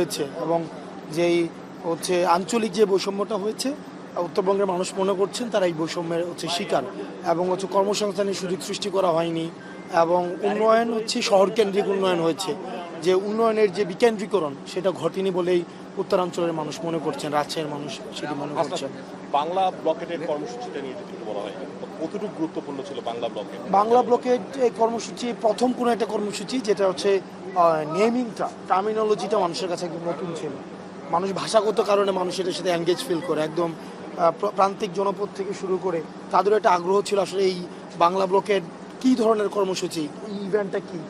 হয়েছে এবং যেই হচ্ছে আঞ্চলিক যে বৈষম্যটা হয়েছে, উত্তরবঙ্গের মানুষ মনে করছেন তারা এই বৈষম্যের হচ্ছে শিকার এবং হচ্ছে কর্মসংস্থানের সুযোগ সৃষ্টি করা হয়নি এবং উন্নয়ন হচ্ছে শহরকেন্দ্রিক উন্নয়ন হয়েছে। যে উন্নয়নের যে বিকেন্দ্রীকরণ সেটা ঘটেনি বলেই উত্তরাঞ্চলের মানুষ মনে করছেন, রাজশাহীর মানুষ সেটি মনে করছেন। বাংলা ব্লকেটের কর্মসূচিটা নিয়ে বলা হয়। কতটুকু গুরুত্বপূর্ণ ছিল বাংলা ব্লকে? বাংলা ব্লকের এই কর্মসূচি, প্রথম কোনো একটা কর্মসূচি যেটা হচ্ছে নেমিংটা টার্মিনোলজিটা মানুষের কাছে একদম নতুন ছিল। মানুষ ভাষাগত কারণে মানুষ এটার সাথে এঙ্গেজ ফিল করে, একদম প্রান্তিক জনপদ থেকে শুরু করে তাদেরও একটা আগ্রহ ছিল আসলে এই বাংলা ব্লকের কী ধরনের কর্মসূচি ইভেন্টটা কী?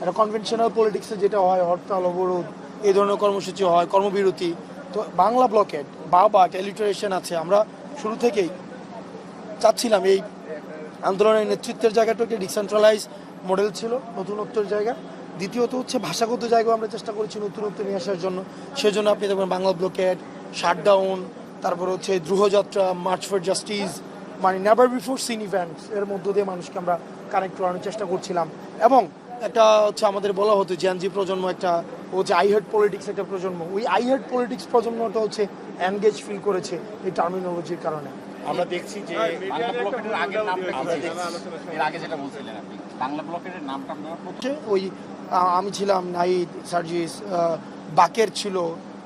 একটা কনভেনশনাল পলিটিক্সে যেটা হয়, হরতাল, অবরোধ, এই ধরনের কর্মসূচি হয়, কর্মবিরতি। তো বাংলা ব্লকের বাবা টেলিটারেশন আছে, আমরা শুরু থেকেই চাচ্ছিলাম এই আন্দোলনের নেতৃত্বের জায়গাটা একটা ডিসেন্ট্রালাইজ মডেল ছিল, নতুনত্বের জায়গা। দ্বিতীয়ত হচ্ছে ভাষাগত জায়গাও আমরা চেষ্টা করেছি নতুনত্ব নিয়ে আসার জন্য। সেজন্য আপনি দেখবেন বাংলা ব্লকেট, শাটডাউন, তারপর হচ্ছে দ্রুহযাত্রা, মার্চ ফর জাস্টিস মানে নেভার বিফোর সিন ইভেন্টস এর মধ্য দিয়ে মানুষকে আমরা কানেক্ট করানোর চেষ্টা করছিলাম। এবং একটা হচ্ছে আমাদের বলা হতো জ্যানজি প্রজন্ম একটা হচ্ছে আই হেড পলিটিক্স একটা প্রজন্ম। ওই আই হেড পলিটিক্স প্রজন্মটা হচ্ছে এনগেজ ফিল করেছে এই টার্মিনোলজির কারণে। আমরা দেখছি যে বাংলা এর আগে যেটা বলছিলেন আপনি। বাংলা ওই আমি ছিলাম নাহিদ সার্জিস বাকের ছিল,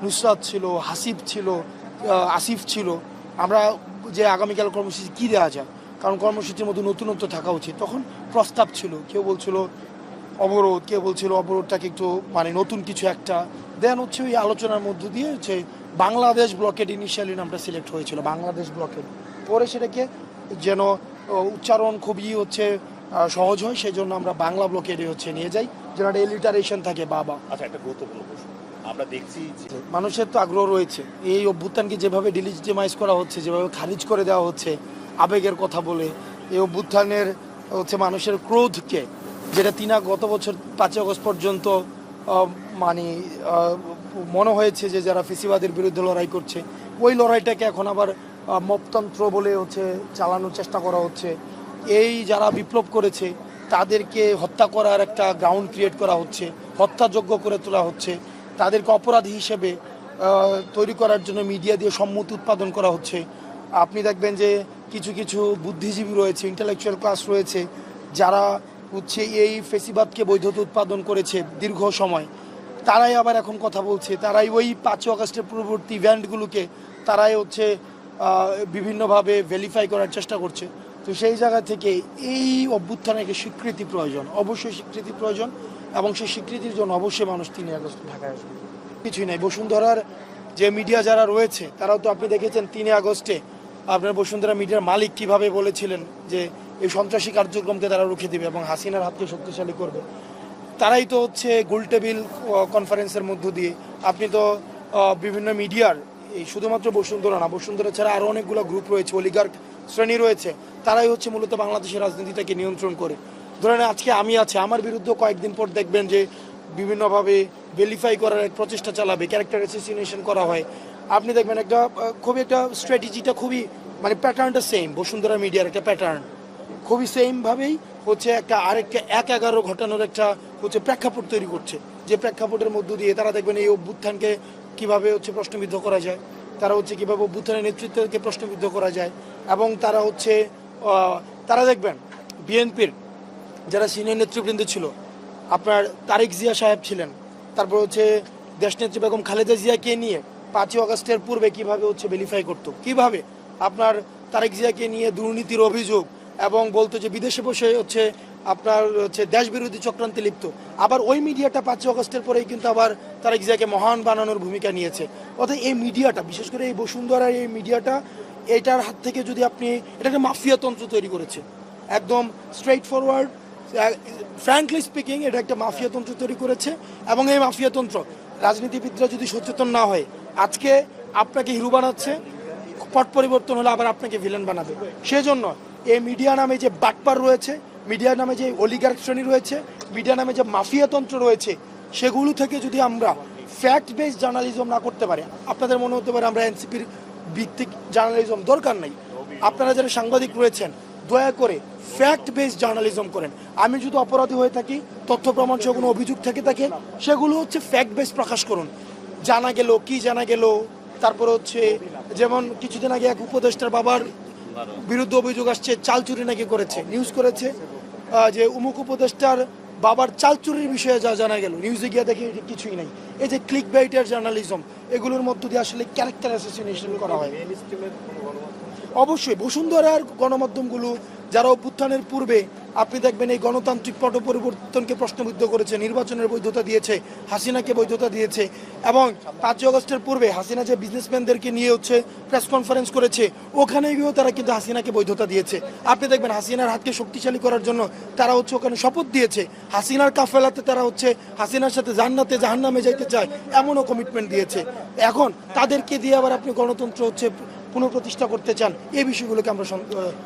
নুসরাত ছিল হাসিব ছিল আসিফ ছিল। আমরা যে আগামীকাল কর্মসূচি কী দেওয়া যায়? কারণ কর্মসূচির মধ্যে নতুনত্ব থাকা উচিত। তখন প্রস্তাব ছিল, কেউ বলছিল অবরোধ, কেউ বলছিল অবরোধটাকে একটু মানে নতুন কিছু একটা। দেন হচ্ছে ওই আলোচনার মধ্য দিয়ে হচ্ছে বাংলাদেশ ব্লকেট ইনিশিয়ালি নামটা সিলেক্ট হয়েছিল, বাংলাদেশ ব্লকেট। পরে সেটাকে যেন উচ্চারণ খুবই হচ্ছে সহজ হয় সেই জন্য আমরা বাংলা ব্লকেটে হচ্ছে নিয়ে যাই যেন একটা এলিটারেশন থাকে বাবা। আচ্ছা একটা গুরুত্বপূর্ণ প্রশ্ন। আমরা দেখছি মানুষের তো আগ্রহ রয়েছে। এই অভ্যুত্থানকে যেভাবে ডিলিজিটিমাইজ করা হচ্ছে যেভাবে খারিজ করে দেওয়া হচ্ছে আবেগের কথা বলে এই অভ্যুত্থানের হচ্ছে মানুষের ক্রোধকে যেটা তিনা গত বছর পাঁচই আগস্ট পর্যন্ত মানে মনে হয়েছে যে যারা ফেসিবাদের বিরুদ্ধে লড়াই করছে ওই লড়াইটাকে এখন আবার মপতন্ত্র বলে হচ্ছে চালানোর চেষ্টা করা হচ্ছে। এই যারা বিপ্লব করেছে, তাদেরকে হত্যা করার একটা গ্রাউন্ড ক্রিয়েট করা হচ্ছে হত্যাযোগ্য করে তোলা হচ্ছে। তাদেরকে অপরাধী হিসেবে তৈরি করার জন্য মিডিয়া দিয়ে সম্মতি উৎপাদন করা হচ্ছে। আপনি দেখবেন যে কিছু কিছু বুদ্ধিজীবী রয়েছে ইন্টালেকচুয়াল ক্লাস রয়েছে, যারা হচ্ছে এই ফেসিবাদকে বৈধতা উৎপাদন করেছে দীর্ঘ সময়। তারাই আবার এখন কথা বলছে, তারাই ওই পাঁচই অগস্টের পূর্ববর্তী ইভেন্টগুলোকে তারাই হচ্ছে বিভিন্নভাবে ভেরিফাই করার চেষ্টা করছে। তো সেই জায়গা থেকে এই অভ্যুত্থানের একটা স্বীকৃতি প্রয়োজন, অবশ্যই স্বীকৃতি প্রয়োজন এবং সেই স্বীকৃতির জন্য অবশ্যই মানুষ তিন আগস্ট ঢাকায় আসবে। কিছুই নাই। বসুন্ধরার যে মিডিয়া যারা রয়েছে, তারাও তো আপনি দেখেছেন তিন আগস্টে আপনার বসুন্ধরা মিডিয়ার মালিক কীভাবে বলেছিলেন যে এই সন্ত্রাসী কার্যক্রমকে তারা রুখে দেবে এবং হাসিনার হাতকে শক্তিশালী করবে। তারাই তো হচ্ছে গোলটেবিল কনফারেন্সের মধ্য দিয়ে। আপনি তো বিভিন্ন মিডিয়ার এই শুধুমাত্র বসুন্ধরা না, বসুন্ধরা ছাড়া আরও অনেকগুলো গ্রুপ রয়েছে অলিগার্ক শ্রেণি রয়েছে। তারাই হচ্ছে মূলত বাংলাদেশের রাজনীতিটাকে নিয়ন্ত্রণ করে। ধরেন আজকে আমি আছে, আমার বিরুদ্ধে কয়েকদিন পর দেখবেন যে বিভিন্নভাবে ভেরিফাই করার এক প্রচেষ্টা চালাবে ক্যারেক্টার অ্যাসোসিয়েশন করা হয়। আপনি দেখবেন একটা খুবই একটা স্ট্র্যাটেজিটা খুবই মানে প্যাটার্নটা সেম বসুন্ধরা মিডিয়ার একটা প্যাটার্ন খুবই সেমভাবেই হচ্ছে একটা আরেকটা এক এগারো ঘটানোর একটা হচ্ছে প্রেক্ষাপট তৈরি করছে। যে প্রেক্ষাপটের মধ্য দিয়ে তারা দেখবেন এই অভ্যুত্থানকে কীভাবে হচ্ছে প্রশ্নবিদ্ধ করা যায়, তারা হচ্ছে কীভাবে অভ্যুত্থানের নেতৃত্বকে প্রশ্নবিদ্ধ করা যায়, এবং তারা হচ্ছে তারা দেখবেন, বিএনপির যারা সিনিয়র নেতৃবৃন্দ ছিল, আপনার তারেক জিয়া সাহেব ছিলেন, তারপর হচ্ছে দেশনেত্রী বেগম খালেদা জিয়াকে নিয়ে পাঁচই অগস্টের পূর্বে কীভাবে হচ্ছে ভেরিফাই করত, কীভাবে আপনার তারেক জিয়াকে নিয়ে দুর্নীতির অভিযোগ এবং বলতো যে বিদেশে বসে হচ্ছে আপনার হচ্ছে দেশ বিরোধী চক্রান্তে লিপ্ত। আবার ওই মিডিয়াটা পাঁচই অগস্টের পরেই কিন্তু আবার তারেক জিয়াকে মহান বানানোর ভূমিকা নিয়েছে। অর্থাৎ এই মিডিয়াটা, বিশেষ করে এই বসুন্ধরার এই মিডিয়াটা, এটার হাত থেকে যদি আপনি, এটা একটা মাফিয়া তন্ত্র তৈরি করেছে। একদম স্ট্রেইট ফরওয়ার্ড ফ্র্যাঙ্কলি স্পিকিং এটা একটা মাফিয়াতন্ত্র তৈরি করেছে। এবং এই মাফিয়াতন্ত্র রাজনীতিবিদরা যদি সচেতন না হয়, আজকে আপনাকে হিরো বানাচ্ছে, পট পরিবর্তন হলে আবার আপনাকে ভিলেন বানাবে। সেজন্য এই মিডিয়া নামে যে বাটপার রয়েছে মিডিয়া নামে যে অলিগার্ক শ্রেণি রয়েছে মিডিয়া নামে যে মাফিয়াতন্ত্র রয়েছে, সেগুলো থেকে যদি আমরা ফ্যাক্ট বেসড জার্নালিজম না করতে পারি, আপনাদের মনে হতে পারে আমরা এনসিপির ভিত্তিক জার্নালিজম দরকার নেই। আপনারা যারা সাংবাদিক রয়েছেন, দয়া করে ফ্যাক্ট বেসড জার্নালিজম করেন। আমি যদি অপরাধী হয়ে থাকি, তথ্য প্রমাণ সহ কোনো অভিযোগ থেকে থাকে, সেগুলো হচ্ছে ফ্যাক্ট বেস প্রকাশ করুন। জানা গেল, কি জানা গেল, তারপর হচ্ছে যেমন কিছুদিন আগে এক উপদেষ্টার বাবার বিরুদ্ধে অভিযোগ আসছে, চাল চুরি নাকি করেছে নিউজ করেছে। যে উমুক উপদেষ্টার বাবার চালচুরির বিষয়ে যা জানা গেল নিউজে গিয়ে দেখে এটি কিছুই নাই। এই যে ক্লিক বাইটের জার্নালিজম এগুলোর মধ্য দিয়ে আসলে ক্যারেক্টার অ্যাসোসিয়েশন করা হয়। অবশ্যই বসুন্ধরার গণমাধ্যমগুলো যারা অভ্যুত্থানের পূর্বে আপনি দেখবেন এই গণতান্ত্রিক পট পরিবর্তনকে প্রশ্নবিদ্ধ করেছে, নির্বাচনের বৈধতা দিয়েছে, হাসিনাকে বৈধতা দিয়েছে এবং পাঁচই অগস্টের পূর্বে হাসিনা যে বিজনেসম্যানদেরকে নিয়ে হচ্ছে প্রেস কনফারেন্স করেছে ওখানে গিয়েও তারা কিন্তু হাসিনাকে বৈধতা দিয়েছে। আপনি দেখবেন হাসিনার হাতকে শক্তিশালী করার জন্য তারা হচ্ছে ওখানে শপথ দিয়েছে, হাসিনার কাফেলাতে তারা হচ্ছে হাসিনার সাথে জান্নাতে জাহান্নামে যাইতে চায়, এমনও কমিটমেন্ট দিয়েছে। এখন তাদেরকে দিয়ে আবার আপনি গণতন্ত্র হচ্ছে পুনঃপ্রতিষ্ঠা করতে চান এই বিষয়গুলোকে আমরা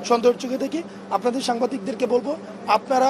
সন্দেহের চোখে দেখি। আপনাদের সাংবাদিকদেরকে বলব আপনারা